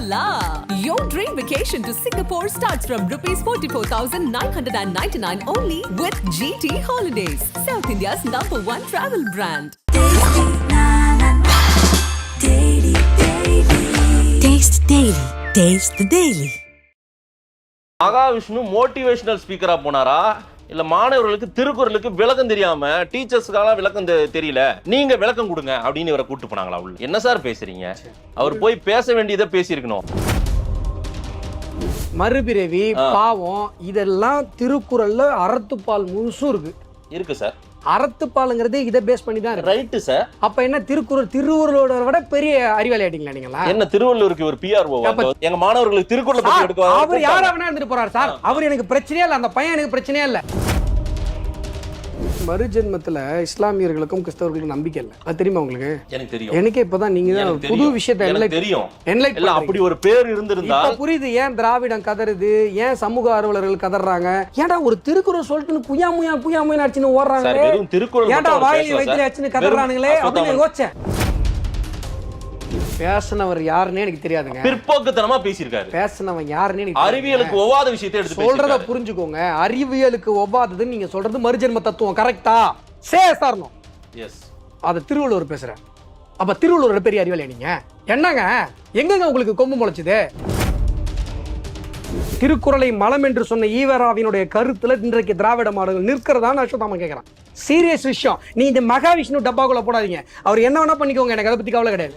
la! Your dream vacation to Singapore starts from rupees 44,999 only with GT Holidays, South India's number one travel brand. Taste Daily. Taste the Daily. Mahavishnu motivational ஸ்பீக்கரா போனாரா இல்ல மாணவர்களுக்கு திருக்குறளுக்கு விளக்கம் தெரியாம டீச்சர்ஸ்க்காக விளக்கம் தெரியல. நீங்க விளக்கம் கொடுங்க அப்படின்னு இவரை கூட்டு போனாங்களா உள்ள? என்ன சார் பேசுறீங்க? அவர் போய் பேச வேண்டியதை பேசியிருக்கணும். மறுபிறவி பாவம் இதெல்லாம் திருக்குறள்ல அறத்துப்பால் முழுசும் இருக்கு. இருக்கு சார். அறத்துப்பாலுங்கிறதே இதை பேஸ் பண்ணி தான் ரைட்டு சார் அப்ப என்ன திருக்குறள் திருவள்ளுவரோட விட பெரிய அறிவாளி ஆயிட்டீங்களா நீங்களா என்ன திருவள்ளூருக்கு ஒரு பிஆர்ஓ எங்க மாணவர்களுக்கு திருக்குறளை அவர் யாரா வேணா இருந்துட்டு போறாரு சார். அவர் எனக்கு பிரச்சனையே இல்ல அந்த பையன் எனக்கு பிரச்சனையே இல்ல. மறுஜென்மத்துல இஸ்லாமியர்களுக்கும் கிறிஸ்தவர்களுக்கும் நம்பிக்கை இல்லை. அது தெரியுமா உங்களுக்கு? எனக்கு தெரியும். எனக்கே இப்பதான் நீங்க தான் புது. விஷயத்தை enlight- தெரியும். இல்ல பண்றீங்க. அப்படி ஒரு பேர் இருந்திருந்தா புரியுது ஏன் திராவிடம் கதறுது? ஏன் சமூக ஆர்வலர்கள் கதறாங்க? ஏன்டா ஒரு திருக்குறள் சொல்லிட்டு குயா முயா குயா முயா வெறும் திருக்குறள் ஏன்டா மட்டும் அவர் வாய் பேசல வயிற்றுல சார். அடிச்சுன்னு கதறானுங்களே? அப்படின்னு யோசிச்சேன். பேசினவர் யாருன்னே எனக்கு தெரியாதுங்க. பிற்போக்குத்தனமா பேசியிருக்காரு. பேசினவன் யாருன்னே எனக்கு. அறிவியலுக்கு ஒவ்வாத விஷயத்தை எடுத்து சொல்றத. புரிஞ்சுக்கோங்க. அறிவியலுக்கு ஒவ்வாததுன்னு நீங்க சொல்றது மறுஜென்ம தத்துவம் கரெக்டா சே சாரணும் Yes. அத திருவள்ளுவர் பேசுறேன் அப்ப திருவள்ளுவர் பெரிய அறிவாளியா நீங்க? என்னங்க? எங்கங்க உங்களுக்கு கொம்பு முளைச்சுது? திருக்குறளை மலம் என்று சொன்ன ஈவராவினுடைய கருத்துல இன்றைக்கு திராவிட மாடல்கள் நிற்கிறதான்னு அஸ்வதாமன் கேட்கறான் சீரியஸ் விஷயம். நீ இந்த மகாவிஷ்ணு டப்பாக்குள்ள போடாதீங்க. அவர் என்ன வேணா பண்ணிக்கோங்க எனக்கு அதை பத்தி கவலை கிடையாது.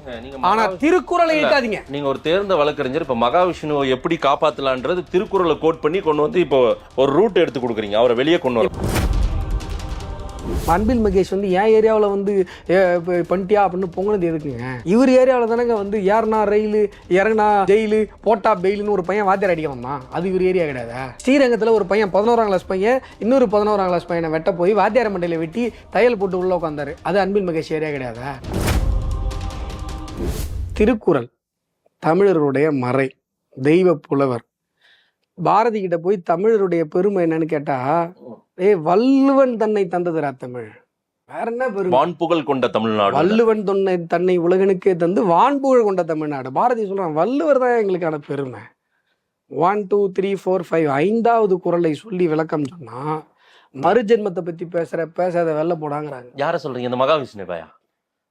ஆனா திருக்குறளை இழுக்காதீங்க. நீங்க ஒரு தேர்ந்த வழக்கறிஞர் இப்ப மகாவிஷ்ணுவை எப்படி காப்பாத்தலான்றது திருக்குறளை கோட் பண்ணி கொண்டு வந்து இப்போ ஒரு ரூட் எடுத்து கொடுக்குறீங்க. அவரை வெளியே கொண்டு வர அன்பில் மகேஷ் வந்து என் ஏரியாவில் வந்து பண்ணிட்டியா அப்படின்னு பொங்கினது எதுக்குங்க? இவர் ஏரியாவில் தானேங்க வந்து ஏறினா ரயிலு இறங்கினா ஜெயிலு போட்டா பெயிலுன்னு ஒரு பையன் வாத்தியார் அடிக்க வந்தான். அது இவர் ஏரியா கிடையாது? ஸ்ரீரங்கத்தில் ஒரு பையன் பதினோராம் கிளாஸ் பையன் இன்னொரு பதினோராம் கிளாஸ் பையனை வெட்ட போய் வாத்தியார் மண்டையில் வெட்டி தையல் போட்டு உள்ள உட்காந்தாரு அது அன்பில் மகேஷ் ஏரியா கிடையாது? திருக்குறள் தமிழருடைய மறை தெய்வ புலவர். பாரதி கிட்ட போய் தமிழருடைய பெருமை என்னன்னு கேட்டா ஏய் வள்ளுவன் தன்னை தந்ததுரா தமிழ். வேற என்ன பெருமை? வான்புகழ் கொண்ட தமிழ்நாடு. வள்ளுவன் தொன்னை தன்னை உலகனுக்கே தந்து வான்புகழ் கொண்ட தமிழ்நாடு. பாரதி சொல்றான் வள்ளுவர் தான் எங்களுக்கான பெருமை. One two three four five ஐந்தாவது குறளை சொல்லி விளக்கம் சொன்னா மறுஜென்மத்தை பத்தி பேசுற பேசாத வெள்ள போடாங்கிறாங்க. யார சொல்றீங்க? இந்த மகாவிஷ்ணு பயா?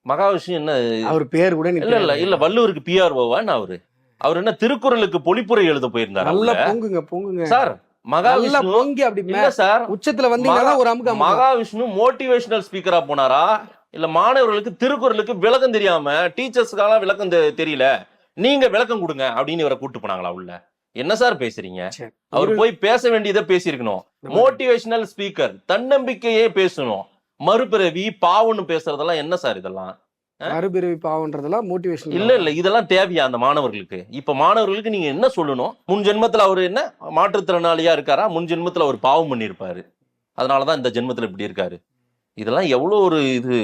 மகாவிஷ்ணு என்ன? அவர் பேர் கூட இல்ல இல்ல. இல்ல வள்ளுவருக்கு பிஆர்ஓவா என்ன அவரு. அவர் என்ன திருக்குறளுக்கு பொழிப்புரை எழுத போயிருந்தாரு நல்லா பொங்குங்க பொங்குங்க. சார் மகாவிஷ்ணு பொங்கி அப்படி சார். உச்சத்துல வந்தீங்கன்னா ஒரு. மகாவிஷ்ணு மோட்டிவேஷனல் ஸ்பீக்கரா போனாரா? இல்ல மாணவர்களுக்கு திருக்குறளுக்கு விளக்கம் தெரியாம டீச்சர்ஸ்க்காக விளக்கம் தெரியல. நீங்க விளக்கம் கொடுங்க அப்படின்னு இவரை கூட்டு போனாங்களா உள்ள? என்ன சார் பேசுறீங்க. அவர் போய் பேச வேண்டியதை பேசியிருக்கணும். மோட்டிவேஷனல் ஸ்பீக்கர் தன்னம்பிக்கையே பேசணும். மறுபிறவி பாவம்னு பேசுறதெல்லாம் என்ன சார் இதெல்லாம்? மறுபிறவி பாவன்றதெல்லாம் மோட்டிவேஷன் இல்ல இல்ல இதெல்லாம் தேவையா அந்த மாணவர்களுக்கு? இப்ப மாணவர்களுக்கு நீங்க என்ன சொல்லணும்? முன் ஜென்மத்துல அவர் என்ன? மாற்றுத்திறனாளியா இருக்காரா? முன் ஜென்மத்துல அவர் பாவம் பண்ணியிருப்பாரு அதனாலதான் இந்த ஜென்மத்துல இப்படி இருக்காரு. இதெல்லாம் எவ்வளவு ஒரு இது?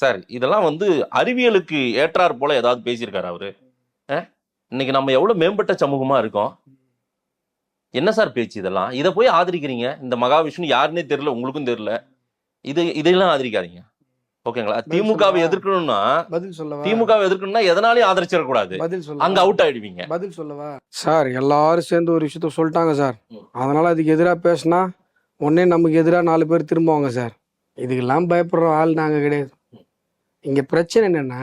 சார் இதெல்லாம் வந்து அறிவியலுக்கு ஏற்றார் போல ஏதாவது பேசியிருக்காரு அவரு? இன்னைக்கு நம்ம எவ்வளவு மேம்பட்ட சமூகமா இருக்கோம்? என்ன சார் பேச்சு இதெல்லாம்? இதை போய் ஆதரிக்கிறீங்க? இந்த மகாவிஷ்ணு யாருன்னே தெரியல உங்களுக்கும் தெரியல. இது இதையெல்லாம் ஆதரிக்காதீங்க. ஓகேங்களா? திமுகவை? எதிர்க்கணும்னா பதில் சொல்லவா? திமுகவை எதிர்க்கணும்னா எதனாலையும் ஆதரிச்சிடக்கூடாது. பதில் சொல்ல அங்க அவுட் ஆயிடுவீங்க. பதில் சொல்லவா? சார் எல்லாரும் சேர்ந்து ஒரு விஷயத்த சொல்லிட்டாங்க சார். அதனால அதுக்கு எதிராக பேசினா உடனே நமக்கு எதிராக நாலு பேர் திரும்புவாங்க சார். இதுக்கெல்லாம் பயப்படுற ஆள் நாங்கள் கிடையாது. இங்கே பிரச்சனை என்னன்னா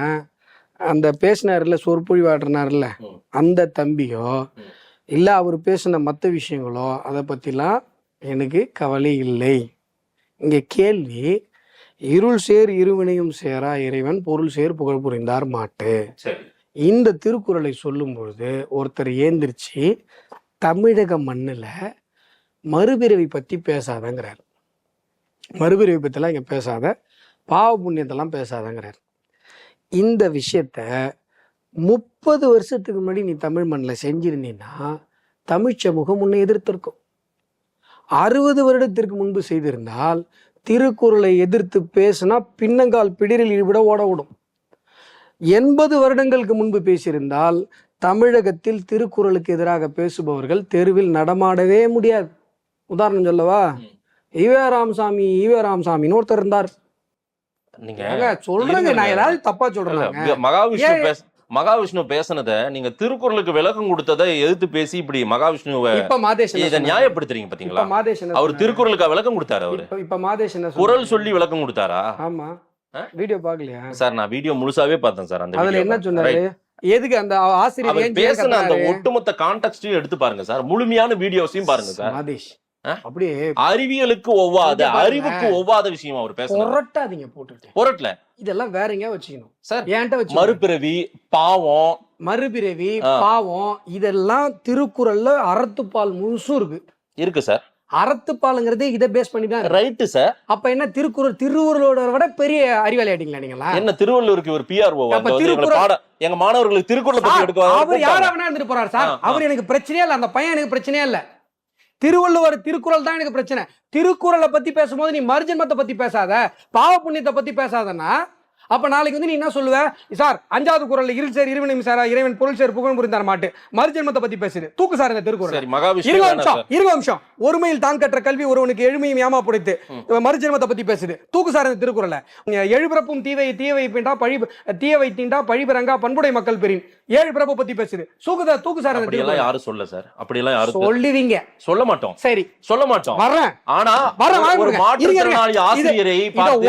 அந்த பேசினார்ல சொற்பொழிவாடுனார்ல ம். அந்த தம்பியோ. இல்லை அவர் பேசின மற்ற விஷயங்களோ அதை பற்றிலாம் எனக்கு கவலை இல்லை. இங்கே கேள்வி இருள் சேர் இருவினையும் சேரா இறைவன் பொருள் சேர் புகழ் புரிந்தார் மாட்டு. இந்த திருக்குறளை சொல்லும் பொழுது ஒருத்தர் ஏந்திரிச்சு தமிழக மண்ணில் மறுபிறவி பற்றி பேசாதங்கிறார். மறுபிறவி பற்றிலாம் இங்கே பேசாத பாவ புண்ணியத்தெல்லாம் பேசாதங்கிறார். இந்த விஷயத்த முப்பது வருஷத்துக்கு முன்னாடி நீ தமிழ் மண்ணில் செஞ்சிருந்தீன்னா தமிழ் சமூகம் உன்னை எதிர்த்திருக்கும். அறுபது வருடத்திற்கு முன்பு செய்திருந்தால் திருக்குறளை எதிர்த்து பேசினா பின்னங்கால் பிடிரில் ஈடுபட ஓட விடும் எண்பது வருடங்களுக்கு முன்பு பேசியிருந்தால் தமிழகத்தில் திருக்குறளுக்கு எதிராக பேசுபவர்கள் தெருவில் நடமாடவே முடியாது. உதாரணம் சொல்லவா? ஈவே ராமசாமி ஈவே ராமசாமின்னு ஒருத்தர் இருந்தார். சொல்றேங்க நான். ஏதாவது தப்பா சொல்றேன் மகாவிஷ்ணு மகாவிஷ்ணு பேசுனத நீங்க திருக்குறளுக்கு விளக்கம் கொடுத்ததை எதிர்த்து பேசி இப்படி மகாவிஷ்ணுவை இதை? நியாயப்படுத்துறீங்க பாத்தீங்களா அவர்? திருக்குறளுக்கு விளக்கம் கொடுத்தாரு அவரு இப்ப- மாதேஷ் குரல்? சொல்லி விளக்கம் கொடுத்தாரா ஆமா? வீடியோ பாக்கலையா சார் நான் வீடியோ முழுசாவே பார்த்தேன் சார் அந்த என்ன. சொன்னாரு. எதுக்கு அந்த ஆசிரியர் பேசின அந்த? ஒட்டுமொத்த கான்டெக்ட்டையும் எடுத்து பாருங்க சார் முழுமையான வீடியோஸையும் பாருங்க சார் மாதேஷ்? அப்படியே அறிவியலுக்கு ஒவ்வாத. அறிவுக்கு ஒவ்வாத விஷயம் அவர் பேசுறாரு. புரட்டாதீங்க போட்டுட்டு. பொருட்ல இதெல்லாம் வேற எங்கேயா வச்சுக்கணும். சார் ஏன்ட்ட வச்சு மறுபிறவி பாவம். மறுபிறவி. பாவம் இதெல்லாம் திருக்குறள்ல அறத்துப்பால் முழுசும் இருக்கு. இருக்கு சார். அறத்துப்பாலுங்கிறது இதை பேஸ் பண்ணி தான். ரைட்டு சார் அப்ப என்ன திருக்குறள் திருவுருளோட விட பெரிய அறிவாளி ஆயிட்டீங்களா நீங்களா என்ன திருவள்ளூருக்கு ஒரு பிஆர்ஓ எங்க மாணவர்களுக்கு திருக்குறளை பத்தி சார், எடுக்க அவர். யாரா வேணா இருந்துட்டு போறாரு சார். அவர் எனக்கு பிரச்சனையே இல்ல அந்த பையன் எனக்கு பிரச்சனையே இல்ல. திருவள்ளுவர் திருக்குறள் தான் எனக்கு பிரச்சனை. திருக்குறளை பத்தி பேசும்போது நீ மறுஜன்மத்தை பத்தி பேசாத பாவ புண்ணியத்தை பத்தி பேசாதன்னா அப்ப நாளைக்கு வந்து நீ என்ன சொல்லுவ? சார் அஞ்சாவது குறள்ல இருள் சேர் இருவனும் சாரா இறைவன் பொருள் சேர் புகழ் புரிந்தார் மாட்டு மறுஜன்மத்தை பத்தி பேசுது தூக்கு சார் இந்த திருக்குறள் இருபது நிமிஷம் இருபது நிமிஷம். ஒருமையில் தான் கற்ற கல்வி ஒருவனுக்கு எழுமையும் ஏமா புடைத்து. மறுஜென்மத்தை பத்தி பேசுது தூக்கு சார் இந்த திருக்குறளை எழுபிறப்பும் தீவை தீவை பிண்டா பழி தீயவை தீண்டா பழிபிறங்கா பண்புடை மக்கள் பெறின். ஏழு பிறப்பை பத்தி பேசுது தூக்கு தூக்கு சார் அப்படியெல்லாம் யாரும் சொல்ல சார். அப்படியெல்லாம் யாரும் சொல்ல- சொல்லுவீங்க சொல்ல மாட்டோம். சரி. சொல்ல மாட்டோம். வர்றேன். ஆனா வரேன், வாங்க ஒரு. மாற்றுத்திறனாளி. ஆசிரியரை பார்த்து.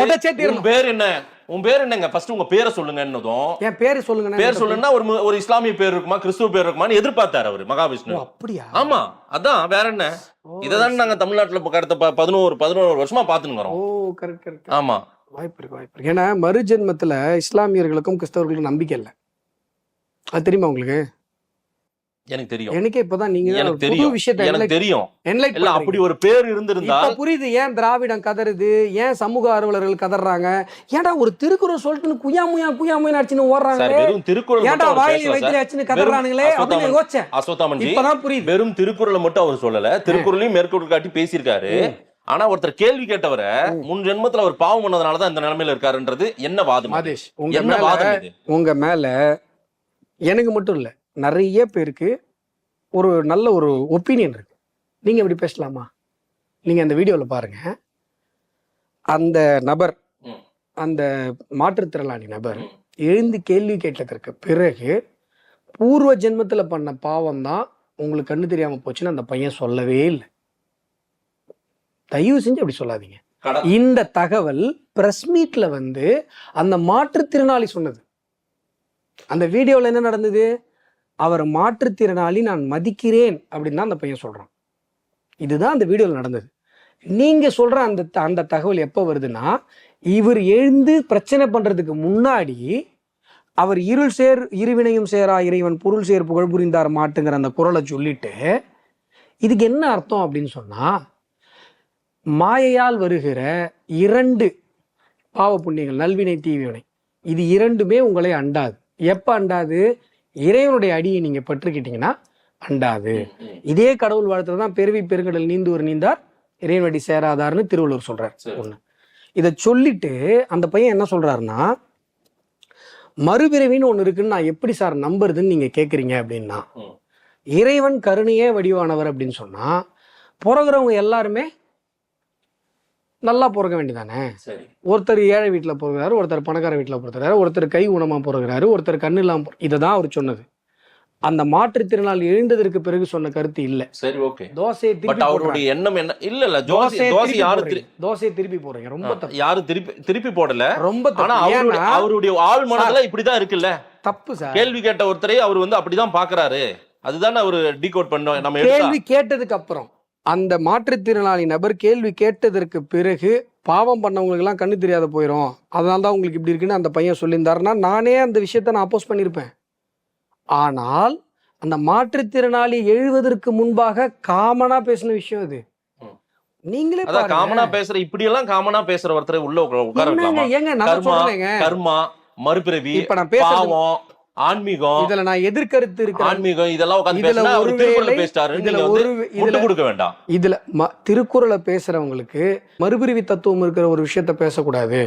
பேர் என்ன? உன் பேர் என்னங்க? ஃபர்ஸ்ட் உங்க பேரை சொல்லுங்கன்னதும். என் பேரு சொல்லுங்க பேர் சொல்லுன்னா ஒரு மு- ஒரு இஸ்லாமிய பேர் இருக்குமா கிறிஸ்துவ பேர் இருக்குமான்னு எதிர்பார்த்தாரு அவரு மகாவிஷ்ணு. அப்படியா? ஆமா அதான் வேற என்ன? இததான் நாங்க தமிழ்நாட்டுல இப்ப கடந்த ப- பதினோரு பதினோரு வருஷமா ஓ வரோம் கரெக்ட் கரெக்ட் ஆமா. வாய்ப்பு இருக்கு வாய்ப்பு இருக்கு. ஏன்னா மறுஜென்மத்துல இஸ்லாமியர்களுக்கும் கிறிஸ்தவர்களுக்கும் நம்பிக்கை இல்லை. அது தெரியுமா உங்களுக்கு? எனக்கு தெரியும். எனக்கே இப்பதான் நீங்க எனக்கு தெரியும். விஷயத்தை எனக்கு தெரியும். இல்ல. அப்படி ஒரு பேர் இருந்திருந்தால் இப்ப புரியுது ஏன் திராவிடம் கதறுது? ஏன் சமூக ஆர்வலர்கள் கதறாங்க? ஏன்டா ஒரு திருக்குறள் சொல்லிட்டு குயா முயா குயா முயா அடிச்சுன்னு ஓடுறாங்க? வெறும் திருக்குறள் ஏன்டா மட்டும் அவர் வாய் பேசல வயிற்றுல சார்? அடிச்சுன்னு கதறானுங்களே அப்படின்னு அஸ்வத்தாமன் யோசிச்சேன் அஸ்வத்தாமன்ஜி இப்பதான் புரியுது. வெறும் திருக்குறளை மட்டும் அவர் சொல்லல. திருக்குறளையும் மேற்கோள் காட்டி பேசியிருக்காரு. ஆனா ஒருத்தர் கேள்வி கேட்டவரை முன் ஜென்மத்துல அவர் பாவம் பண்ணதுனாலதான் இந்த நிலைமையில இருக்காருன்றது என்ன வாதம் என்ன வாதம் உங்க மேல எனக்கு மட்டும் இல்ல. நிறைய பேருக்கு ஒரு நல்ல ஒரு ஒப்பீனியன் இருக்கு. நீங்க இப்படி பேசலாமா? நீங்க அந்த வீடியோல பாருங்க. அந்த நபர். அந்த மாற்றுத்திறனாளி நபர் எழுந்து கேள்வி கேட்டதற்கு பிறகு பூர்வ ஜென்மத்துல பண்ண பாவம் தான் உங்களுக்கு கண்ணு தெரியாம போச்சுன்னு அந்த பையன் சொல்லவே இல்லை. தயவு செஞ்சு அப்படி சொல்லாதீங்க. இந்த தகவல் பிரஸ் மீட்ல வந்து அந்த மாற்றுத்திறனாளி சொன்னது. அந்த வீடியோவில் என்ன நடந்தது? அவர் மாற்றுத்திறனாளி நான் மதிக்கிறேன் அப்படின்னு தான் அந்த பையன் சொல்கிறான் இதுதான் அந்த வீடியோவில் நடந்தது. நீங்கள் சொல்கிற அந்த த- அந்த தகவல் எப்போ வருதுன்னா இவர் எழுந்து பிரச்சனை பண்ணுறதுக்கு முன்னாடி அவர் இருள் சேர் இருவினையும் சேரா இறைவன் பொருள் சேர் புகழ் புரிந்தார் மாட்டுங்கிற அந்த குரலை சொல்லிட்டு இதுக்கு என்ன அர்த்தம் அப்படின்னு சொன்னால் மாயையால் வருகிற இரண்டு பாவ புண்ணியங்கள் நல்வினை தீவினை இது இரண்டுமே உங்களை அண்டாது. எப்போ அண்டாது? இறைவனுடைய அடியை நீங்க பற்றுக்கிட்டீங்கன்னா அண்டாது. இதே கடவுள் வாழ்த்துல தான் பெருவி பெருங்கடல் நீந்துவர் நீந்தார் இறைவனடி சேராதார்னு திருவள்ளுவர் சொல்றார். ஒண்ணு இதை சொல்லிட்டு அந்த பையன் என்ன சொல்றாருன்னா மறுபிறவின்னு ஒண்ணு இருக்குன்னு நான் எப்படி சார் நம்புறதுன்னு நீங்க கேக்குறீங்க அப்படின்னா. இறைவன் கருணையே வடிவானவர் அப்படின்னு சொன்னா பிறகுறவங்க எல்லாருமே நல்லா பிறக்க வேண்டியதானே? சரி. ஒருத்தர் ஏழை வீட்டில் பிறகுறாரு ஒருத்தர் பணக்கார வீட்டில் பிறகுறாரு ஒருத்தர் கை ஊனமா பிறகுறாரு ஒருத்தர் கண்ணு இல்லாம இதை தான் அவர் சொன்னது. அந்த மாற்றுத்திறனால் எழுந்ததற்கு பிறகு சொன்ன கருத்து இல்ல. சரி ஓகே. தோசையை திருப்பி. அவருடைய எண்ணம் என்ன? இல்ல இல்ல தோசை திருப்பி யாரு. தோசையை திருப்பி போடுறீங்க. ரொம்ப யாரும் திருப்பி திருப்பி போடல. ரொம்ப ஆனா அவருடைய அவருடைய ஆள் மனதுல இப்படிதான் இருக்குல்ல. தப்பு சார். கேள்வி கேட்ட ஒருத்தரே அவர் வந்து அப்படிதான் பாக்குறாரு அதுதானே அவரு டீகோட் பண்ணோம் நம்ம கேள்வி கேட்டதுக்கு அப்புறம் அந்த மாற்றுத்திறனாளி நபர் கேள்வி கேட்டதற்கு பிறகு பாவம் பண்ணவங்களுக்கு எல்லாம் கண்ணு தெரியாத போயிடும் அதனால தான் உங்களுக்கு இப்படி இருக்குன்னு அந்த பையன் சொல்லியிருந்தாருன்னா நானே அந்த விஷயத்த நான் அப்போஸ் பண்ணியிருப்பேன். ஆனால் அந்த மாற்றுத்திறனாளி எழுவதற்கு முன்பாக காமனா பேசின விஷயம் அது. நீங்களே. காமனா பேசுற இப்படி எல்லாம் காமனா பேசுற ஒருத்தரை உள்ள உட்கார ஏங்க நான் சொல்றேங்க கர்மா மறுபிறவி இப்ப நான் பேசுறது பாவம் ஆன்மீகம் இதுல நான் எதிர்கருத்து இருக்கிற ஆன்மீகம் இதெல்லாம் உட்கார்ந்து பேசினா அவர் திருக்குறள் பேசிட்டாரு. நீங்க ஒரு இதுல கொடுக்க வேண்டாம். இதுல திருக்குறளை பேசுறவங்களுக்கு மறுபிறவி தத்துவம் இருக்கிற ஒரு விஷயத்த பேசக்கூடாது.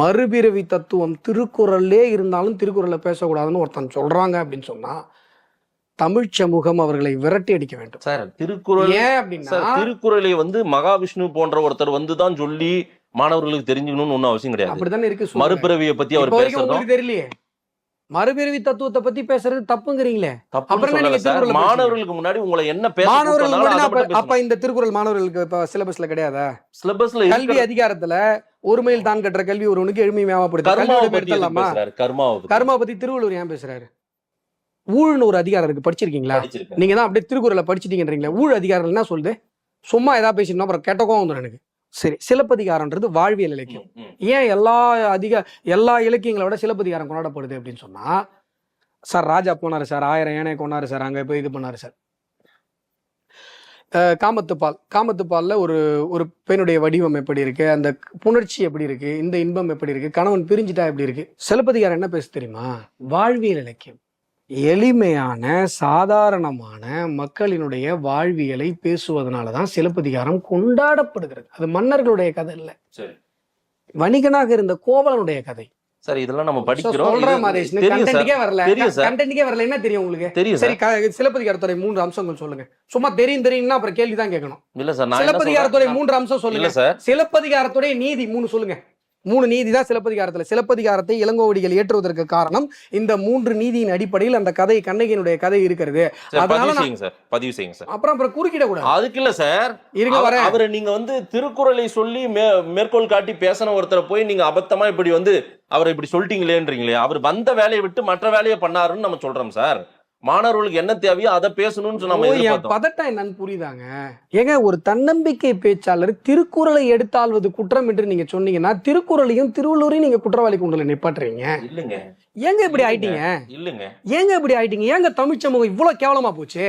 மறுபிறவி தத்துவம் திருக்குறள்லே இருந்தாலும் திருக்குறளை பேசக்கூடாதுன்னு ஒருத்தன் சொல்றாங்க அப்படின்னு சொன்னா தமிழ் சமூகம் அவர்களை விரட்டி அடிக்க வேண்டும். சார் திருக்குறள் ஏன் அப்படின்னா திருக்குறளை வந்து மகாவிஷ்ணு போன்ற ஒருத்தர் வந்து தான் சொல்லி மாணவர்களுக்கு தெரிஞ்சுக்கணும்னு ஒன்றும் அவசியம் கிடையாது. அப்படித்தானே இருக்கு. மறுபிறவியை பத்தி அவர் பேசுறதும் தெரியலையே. மறுபிறவி தத்துவத்தை பத்தி பேசுறது தப்புங்கிறீங்களே. அப்புறம்? மாணவர்களுக்கு முன்னாடி உங்களை என்ன அப்ப-. இந்த திருக்குறள் மாணவர்களுக்கு இப்ப சிலபஸ்ல கிடையாதா? சிலபஸ்ல கல்வி அதிகாரத்துல ஒருமையில் தான் கற்ற கல்வி ஒருவனுக்கு எளிமை மேம்படுத்த கர்மாவை கல்வியோட பத்தி எதுக்கு எடுத்துடலாமா பேசுறாரு? கர்மாவை பத்தி. கர்மா பத்தி திருவள்ளுவர் ஏன் பேசுறாரு? ஊழ்னு ஒரு அதிகாரம் இருக்கு. படிச்சிருக்கீங்களா. நீங்க தான் அப்படியே திருக்குறளை படிச்சிட்டீங்கன்றீங்களா. ஊழ் அதிகாரம் என்ன சொல்லுது? சும்மா ஏதாவது பேசிட்டோம் அப்புறம் கெட்ட கோவம் வந்துடும் எனக்கு. சரி சிலப்பதிகாரம்ன்றது வாழ்வியல் இலக்கியம். ஏன் எல்லா அதிக எல்லா இலக்கியங்களை விட சிலப்பதிகாரம் கொண்டாடப்படுது அப்படின்னு சொன்னா சார் ராஜா போனாரு சார் ஆயிரம் யானை கொண்டாரு சார் அங்க போய் இது பண்ணாரு சார். காமத்துப்பால் காமத்துப்பால்ல ஒரு ஒரு பெண்ணுடைய வடிவம் எப்படி இருக்கு அந்த புணர்ச்சி எப்படி இருக்கு இந்த இன்பம் எப்படி இருக்கு கணவன் பிரிஞ்சுட்டா எப்படி இருக்கு சிலப்பதிகாரம் என்ன பேச தெரியுமா? வாழ்வியல் இலக்கியம். எளிமையான சாதாரணமான மக்களினுடைய வாழ்வியலை பேசுவதனால தான் சிலப்பதிகாரம் கொண்டாடப்படுகிறது. அது மன்னர்களுடைய கதை இல்லை. வணிகனாக இருந்த கோவலனுடைய கதை. சார் இதெல்லாம் நம்ம படிக்கிறோம். வரல. தெரியும் சார். கண்டென்ட்டுக்கே வரல. என்ன தெரியும் உங்களுக்கு? தெரியும் சரி சிலப்பதிகாரத்துறை மூன்று அம்சங்கள் சொல்லுங்க. சும்மா தெரியும் தெரியும்னா அப்புறம் கேள்வி தான் கேட்கணும். இல்ல சார் சிலப்பதிகாரத்துறை மூன்று அம்சம் சொல்லுங்க. சார். சிலப்பதிகாரத்துடைய நீதி மூணு சொல்லுங்க. மூணு நீதி தான் சிலப்பதிகாரத்துல. சிலப்பதிகாரத்தை இளங்கோவடிகள் ஏற்றுவதற்கு காரணம் இந்த மூன்று நீதியின் அடிப்படையில் அந்த கதை கண்ணகியினுடைய கதை இருக்கிறது. அதனால பதிவு செய்யுங்க சார். பதிவு செய்யுங்க சார். அப்புறம் அப்புறம் குறுக்கிட கூடாது அதுக்கு இல்ல சார். இருங்க அவர்- வரேன். அவரை நீங்க வந்து திருக்குறளை சொல்லி மே- மேற்கோள் காட்டி பேசின ஒருத்தரை போய் நீங்க அபத்தமா இப்படி வந்து அவரை இப்படி சொல்லிட்டீங்களேன்றீங்களே அவர் வந்த வேலையை விட்டு மற்ற வேலையை பண்ணாருன்னு நம்ம சொல்றோம் சார். மாணவர்களுக்கு என்ன தேவையோ அதை பேசணும்னு நம்ம பதட்டம் என்னன்னு புரியுதாங்க? ஏங்க ஒரு தன்னம்பிக்கை பேச்சாளர் திருக்குறளை எடுத்தாள்வது குற்றம் என்று நீங்க சொன்னீங்கன்னா திருக்குறளையும் திருவள்ளூரையும் நீங்க குற்றவாளி குண்டல நிப்பாட்டுறீங்க. இல்லைங்க. ஏங்க இப்படி ஆயிட்டீங்க? இல்லைங்க. ஏங்க இப்படி ஆயிட்டீங்க? ஏங்க தமிழ் சமூகம் இவ்வளவு கேவலமா போச்சு?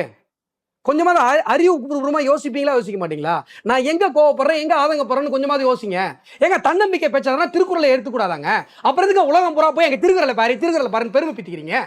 கொஞ்சமாவது அறிவுபூர்வமா யோசிப்பீங்களா யோசிக்க மாட்டீங்களா? நான் எங்க கோவப்படுறேன் எங்க ஆதங்கப்படுறேன்னு கொஞ்சமாவது யோசிங்க. ஏங்க தன்னம்பிக்கை பேச்சாளர்னா திருக்குறளை எடுத்துக்கூடாதாங்க? அப்புறம் எதுக்கு உலகம் பூரா போய் எங்க திருக்குறளை பாரு திருக்குறளை பாருன்னு பெருமை பித்திக்கிறீங்க?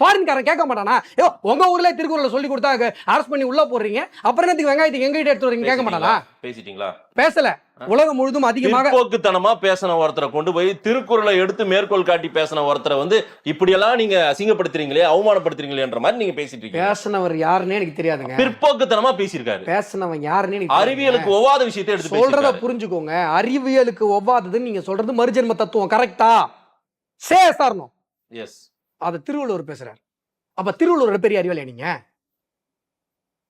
ஃபாரின்காரன் கேட்க மாட்டானா? ஐயோ உங்க ஊர்ல திருக்குறளை சொல்லி கொடுத்தா அரெஸ்ட் பண்ணி உள்ள போடுறீங்க. அப்புறம் என்னத்துக்கு வெங்காயத்துக்கு எங்க கிட்ட எடுத்து வரீங்க கேட்க மாட்டானா? பேசிட்டீங்களா? பேசல. உலகம் முழுதும் அதிகமாக பிற்போக்குத்தனமா பேசின ஒருத்தரை கொண்டு போய் திருக்குறளை எடுத்து மேற்கோள் காட்டி பேசின ஒருத்தரை வந்து இப்படியெல்லாம் நீங்க அசிங்கப்படுத்துறீங்களே அவமானப்படுத்துறீங்களேன்ற மாதிரி நீங்க பேசிட்டு இருக்கீங்க. பேசினவர் யாருன்னே எனக்கு தெரியாதுங்க. பிற்போக்குத்தனமா பேசியிருக்காரு. பேசினவன் யாருன்னே எனக்கு. அறிவியலுக்கு ஒவ்வாத விஷயத்தை எடுத்து சொல்றத புரிஞ்சுக்கோங்க. அறிவியலுக்கு ஒவ்வாததுன்னு நீங்க சொல்றது மறுஜென்ம தத்துவம் கரெக்டா சே சாரணும் எஸ் அத திருவள்ளுவர் பேசுறாரு. அப்ப திருவள்ளுவர் பெரிய அறிவாளியா நீங்க?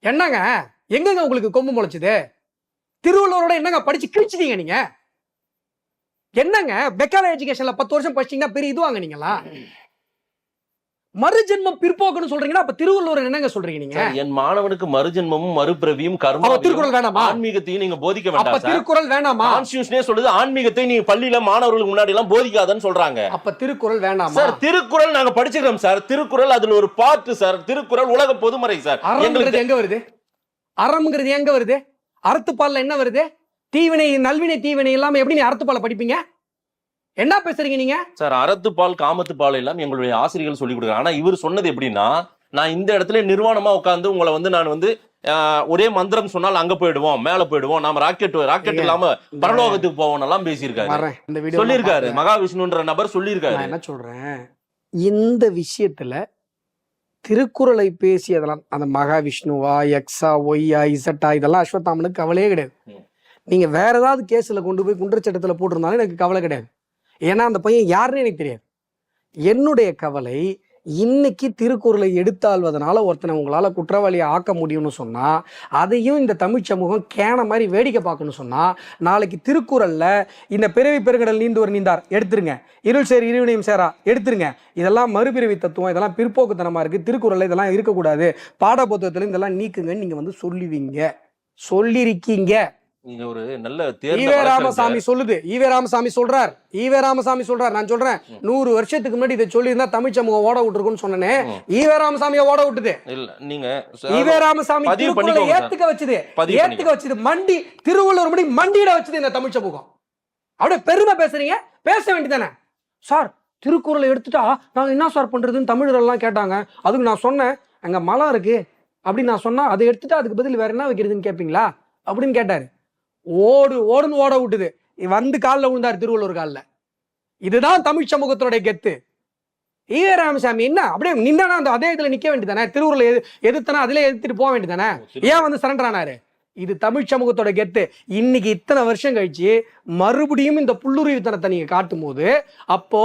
என்னங்க? எங்கங்க உங்களுக்கு கொம்பு முளைச்சது? திருவள்ளுவரோட என்னங்க படிச்சு கிழிச்சிட்டீங்க நீங்க? என்னங்க? பெக்கால எஜுகேஷன்ல பத்து வருஷம் படிச்சீங்கன்னா பெரிய இதுவாங்க நீங்களா மறுஜென்மம் பிற்போக்குன்னு சொல்றீங்கன்னா அப்ப திருவள்ளுவர் என்னங்க சொல்றீங்க நீங்க? என் மாணவனுக்கு மறுஜென்மமும் மறுபிறவியும் அப்ப கர்மாவையும் திருக்குறள் வேணாமா? ஆன்மீகத்தையும் நீங்க போதிக்க வேண்டாம் திருக்குறள் வேணாமா? கான்ஸ்டியூஷனே சொல்லுது ஆன்மீகத்தை நீங்க பள்ளியில மாணவர்களுக்கு முன்னாடி எல்லாம் போதிக்காதன்னு சொல்றாங்க. அப்ப திருக்குறள் வேணாமா? சார் திருக்குறள் நாங்க படிச்சிருக்கோம் சார். திருக்குறள் அதுல ஒரு பாட்டு சார். திருக்குறள் உலக பொதுமறை சார். அறம்ங்கிறது எங்களுக்கு எங்க வருது? அறம்ங்கிறது எங்க வருது? அறத்துப்பால்ல என்ன வருது? தீவினை நல்வினை தீவினை இல்லாம எப்படி நீ அறத்துப்பால படிப்பீங்க? என்ன பேசுறீங்க நீங்க? சார் அறத்துப்பால் காமத்துப்பால் எல்லாம் எங்களுடைய ஆசிரியர்கள் சொல்லி கொடுக்குறாங்க. ஆனா இவர் சொன்னது எப்படின்னா நான் இந்த இடத்துல நிர்வாணமா உட்காந்து உங்களை வந்து நான் வந்து ஒரே மந்திரம் சொன்னால் அங்க போயிடுவோம் மேல போயிடுவோம் நாம ராக்கெட் ராக்கெட் இல்லாம பரலோகத்துக்கு போவோம் எல்லாம் பேசியிருக்காரு சொல்லியிருக்காரு மகாவிஷ்ணுன்ற நபர் சொல்லியிருக்காரு. என்ன சொல்றேன்? இந்த விஷயத்துல திருக்குறளை பேசியதெல்லாம் அந்த மகாவிஷ்ணுவா எக்ஸா ஒய்யா இசட்டா இதெல்லாம் அஸ்வத்தாமனுக்கு கவலையே கிடையாது. நீங்க வேற ஏதாவது கேஸ்ல கொண்டு போய் குற்றச்சட்டத்துல போட்டிருந்தாலும் எனக்கு கவலை கிடையாது. ஏன்னா அந்த பையன் யாருன்னு எனக்கு தெரியாது. என்னுடைய கவலை இன்னைக்கு திருக்குறளை எடுத்தாள்வதனால ஒருத்தனை உங்களால் குற்றவாளியை ஆக்க முடியும்னு சொன்னால் அதையும் இந்த தமிழ் சமூகம் கேன மாதிரி வேடிக்கை பார்க்கணும்னு சொன்னால் நாளைக்கு திருக்குறளில் இந்த பிறவி பெருங்கடல் நீந்தவர் நீந்தார் எடுத்துருங்க. இருள் சேர் இருவினையும் சேரா எடுத்துருங்க. இதெல்லாம் மறுபிறவி தத்துவம் இதெல்லாம் பிற்போக்குத்தனமாக இருக்குது திருக்குறளில் இதெல்லாம் இருக்கக்கூடாது. பாடப்புத்தகத்துல இதெல்லாம் நீக்குங்கன்னு நீங்கள் வந்து சொல்லுவீங்க. சொல்லிருக்கீங்க. ஒரு நல்ல ஈவே. ராமசாமி சொல்லுது. ஈவே ராமசாமி சொல்றார். ஈவே ராமசாமி சொல்றார். நான் சொல்றேன். நூறு வருஷத்துக்கு முன்னாடி இதை சொல்லியிருந்தா தமிழ் சமூகம் ஓட விட்டுருக்குன்னு சொன்னேனே. ஈவே ராமசாமியை ஓட விட்டுது. இல்ல நீங்க ஈவே ராமசாமி திருக்குறளை. ஏத்துக்க வச்சது. ஏத்துக்க வச்சது. மண்டி திருவள்ளுவர் முடி மண்டியிட வச்சது இந்த தமிழ் சமூகம். அப்படியே பெருமை பேசுறீங்க. பேச வேண்டியதானே சார் திருக்குறளை எடுத்துட்டா நாங்க என்ன சார் பண்றதுன்னு தமிழர் எல்லாம் கேட்டாங்க. அதுக்கு நான் சொன்னேன். அங்க மலம் இருக்கு. அப்படின்னு நான் சொன்னா அதை எடுத்துட்டா அதுக்கு பதில் வேற என்ன வைக்கிறதுன்னு கேட்பீங்களா அப்படின்னு கேட்டாரு. ஓடு ஓடுன்னு ஓட விட்டுது. வந்து காலில் விழுந்தார் திருவள்ளுவர் காலில். இதுதான் தமிழ் சமூகத்தினுடைய கெத்து. ஈவே ராமசாமி என்ன? அப்படியே நின்னா அந்த அதே இதுல நிக்க வேண்டியதானே திருவுருளை எது எதிர்த்தனா அதிலே எதிர்த்துட்டு போக வேண்டியதானே ஏன் வந்து சரண்டர் ஆனாரு இது தமிழ் சமூகத்தோட கெத்து. இன்னைக்கு இத்தனை வருஷம் கழிச்சு மறுபடியும் இந்த புல்லுருவித்தனத்தை நீங்க காட்டும் போது அப்போ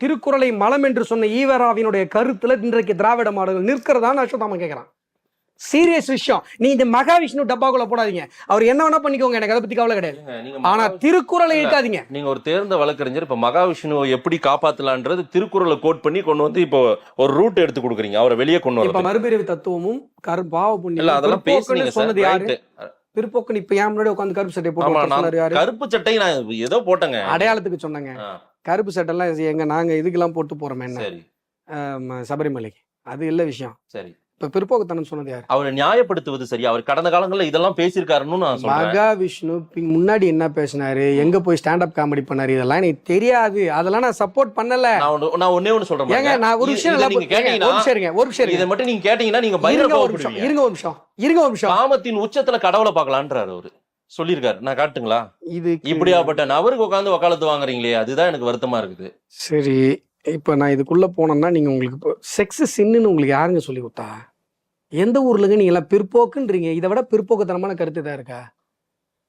திருக்குறளை மலம் என்று சொன்ன ஈவராவினுடைய கருத்துல இன்றைக்கு திராவிட மாடல்கள் நிற்கிறதான்னு அஸ்வத்தாமன் கேட்கறான் சீரியஸ் விஷயம். நீ இந்த மகாவிஷ்ணு டப்பாக்குள்ள போடாதீங்க. அவர் என்ன வேணா பண்ணிக்கோங்க எனக்கு அதை பத்தி கவலை கிடையாது. ஆனா திருக்குறளை இழுக்காதீங்க நீங்க ஒரு தேர்ந்த வழக்கறிஞர் இப்ப மகாவிஷ்ணுவை எப்படி காப்பாத்தலான்றது திருக்குறளை கோட் பண்ணி கொண்டு வந்து இப்போ ஒரு ரூட் எடுத்து கொடுக்குறீங்க. அவரை வெளியே கொண்டு இப்ப வரது மறுபிறவி தத்துவமும் கரு பாவ புண்ணியம். அதெல்லாம் பேசுனீங்க சொன்னது யாரு? ரைட்டு பிற்போக்குன்னு இப்ப ஏன் முன்னாடி உட்காந்து கருப்பு சட்டை போட்டு கருப்பு சட்டை நான் ஏதோ போட்டேங்க. அடையாளத்துக்கு சொன்னாங்க. கருப்பு சட்டை எல்லாம் எங்க நாங்க இதுக்கெல்லாம் போட்டு போறோமே என்ன? சபரிமலைக்கு. அது இல்ல விஷயம். சரி. இப்ப பிற்போக்குத்தனம் சொன்னது யாரு? அவரை நியாயப்படுத்துவது சரி அவர் கடந்த காலங்கள்ல இதெல்லாம் பேசியிருக்காருன்னு நான் சொல்றேன். மகாவிஷ்ணு பி- முன்னாடி என்ன பேசினாரு? எங்க போய் ஸ்டாண்ட் அப் காமெடி பண்ணாரு? இதெல்லாம் எனக்கு தெரியாது. அதெல்லாம் நான் சப்போர்ட் பண்ணல. நான் ஒண்ணு- நான் ஒண்ணே ஒண்ணு சொல்றேன் ஏங்க. நான் ஒரு விஷயம் நல்லா நீங்க கேட்டீங்கன்னா ஒரு நிமிஷம் இருங்க ஒரு நிமிஷம் இதை இருங்க. மட்டும் நீங்க கேட்டீங்கன்னா நீங்க இருங்க ஒரு நிமிஷம் இருங்க ஒரு நிமிஷம் இருங்க ஒரு நிமிஷம். காமத்தின் உச்சத்துல கடவுளை பார்க்கலான்றாரு அவரு. சொல்லியிருக்காரு. நான் காட்டுங்களா? இது இப்படியாப்பட்ட நபருக்கு உட்காந்து வக்காலத்து வாங்குறீங்களே அதுதான் எனக்கு வருத்தமா இருக்குது. சரி இப்போ நான் இதுக்குள்ளே போனேன்னா நீங்கள் உங்களுக்கு இப்போ செக்ஸ் சின்னுன்னு உங்களுக்கு யாருங்க சொல்லி கொடுத்தா? எந்த ஊர்லங்க நீங்களாம் எல்லாம் பிற்போக்குன்றீங்க? இதை விட பிற்போக்குத்தனமான கருத்து தான் இருக்கா?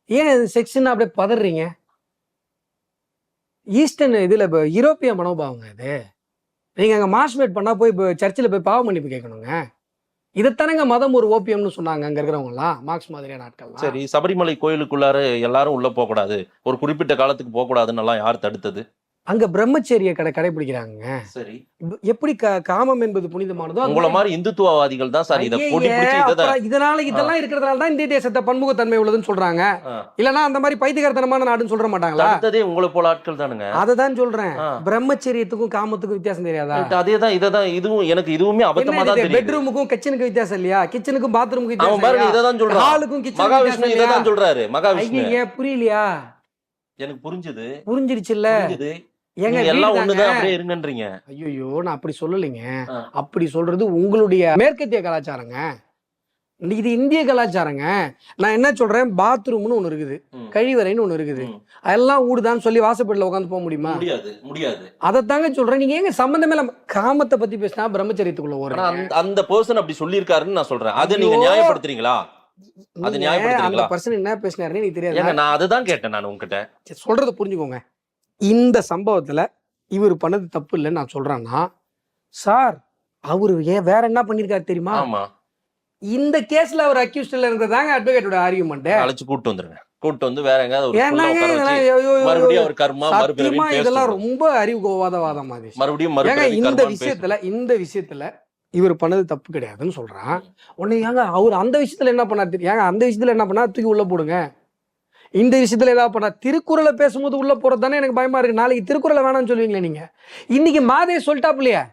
ஏன் செக்ஸ்ன்னு அப்படியே பதறீங்க? ஈஸ்டர்ன் இதில் இப்போ யூரோப்பிய மனோபாவங்க இது. நீங்கள் அங்கே மாஸ்மேட் பண்ணால் போய் இப்போ சர்ச்சில் போய் பாவ மன்னிப்பு கேட்கணுங்க. இதைத்தானங்க மதம் ஒரு ஓபியம்னு சொன்னாங்க அங்க இருக்கிறவங்கலாம் மார்க்ஸ் மாதிரியான நாட்கள் சரி சபரிமலை கோயிலுக்குள்ளார எல்லாரும் உள்ள போகக்கூடாது. ஒரு குறிப்பிட்ட காலத்துக்கு போக எல்லாம் யார் தடுத்தது? அங்க பிரம்மச்சரிய கடை கடைபிடிக்கிறாங்க சரி. எப்படி காமம் என்பது புனிதமானதோ உங்கள மாதிரி இந்துத்துவவாதிகள் தான் சார் இதை இதனால இதெல்லாம் இருக்கிறதுனால தான் இந்திய தேசத்தை பன்முகத்தன்மை உள்ளதுன்னு சொல்றாங்க. இல்லனா அந்த மாதிரி பைத்தியகாரத்தனமான நாடுன்னு சொல்ற மாட்டாங்களா? தடுத்ததே உங்களை போல ஆட்கள் தானுங்க. அதை தான் சொல்றேன். பிரம்மச்சரியத்துக்கும் காமத்துக்கும் வித்தியாசம் தெரியாதா? அதே தான் இதை தான் இதுவும் எனக்கு இதுவுமே அபத்தமா தான் பெட்ரூமுக்கும் கிச்சனுக்கும் வித்தியாசம் இல்லையா? கிச்சனுக்கும் பாத்ரூமுக்கும் அவன் பாருங்க வித்தியாசம் இதை தான் சொல்றான். ஹாலுக்கும் கிச்சனுக்கும் மகாவிஷ்ணு வித்தியாசம் இதை தான் சொல்றாரு மகாவிஷ்ணு. புரியலையா? எனக்கு புரிஞ்சுது. புரிஞ்சிருச்சுல்ல. புரிஞ்சுது. ஏங்க எல்லாம் ஒண்ணுதான் தாங்க. அப்படியே இருங்கன்றீங்க. ஐயோ நான் அப்படி சொல்லலைங்க. அப்படி சொல்றது உங்களுடைய மேற்கத்திய கலாச்சாரங்க. இது இந்திய கலாச்சாரங்க. நான் என்ன சொல்றேன்? பாத்ரூம்னு ஒண்ணு இருக்குது. கழிவறைன்னு ஒண்ணு இருக்குது. அதெல்லாம் ஊடுதான்னு சொல்லி வாசப்படியில் உட்காந்து போக முடியுமா? முடியாது முடியாது. அதைத்தாங்க சொல்றேன். நீங்க ஏங்க சம்பந்தமே இல்லாம காமத்தை பத்தி பேசினா பிரம்மச்சரியத்துக்குள்ள ஒரு அந்த- அந்த பர்சன் அப்படி சொல்லியிருக்காருன்னு நான் சொல்றேன். அது நீங்க. நியாயப்படுத்துறீங்களா? அது அந்த நியாயப்படுத்துறீங்களா? பர்சன் என்ன பேசினாருன்னு எனக்கு தெரியாது. நான் அதுதான் கேட்டேன் நான் உங்ககிட்ட. சொல்றத புரிஞ்சுக்கோங்க. இந்த சம்பவத்துல இவர் பண்ணது தப்பு இல்லைன்னு நான் சொல்றேன்னா சார் அவரு ஏன் வேற என்ன பண்ணிருக்காரு தெரியுமா? இந்த கேஸ்ல அவர் அக்யூஸ்ட்ல இருந்ததாங்க அட்வொகேட்டோட ஆர்கியூமெண்ட் அழைச்சு கூட்டு வந்துருங்க. கூட்டு வந்து வேற உட்கார இதெல்லாம் ரொம்ப அறிவுகோவாத வாதம் மாதிரி மறுபடியும் இந்த விஷயத்துல இந்த விஷயத்துல இவர் பண்ணது தப்பு கிடையாதுன்னு சொல்றான் உடனே ஏங்க அவர் அந்த விஷயத்துல என்ன பண்ணார் தெரியும் ஏங்க அந்த விஷயத்துல என்ன பண்ணா தூக்கி உள்ள போடுங்க. இந்த விஷயத்துல ஏதாவது பண்ணா திருக்குறளை பேசும்போது உள்ள போறது தானே எனக்கு பயமா இருக்கு. நாளைக்கு திருக்குறளை வேணாம்னு சொல்லுவீங்களே நீங்க. இன்னைக்கு மாதே சொல்லிட்டாப்லையே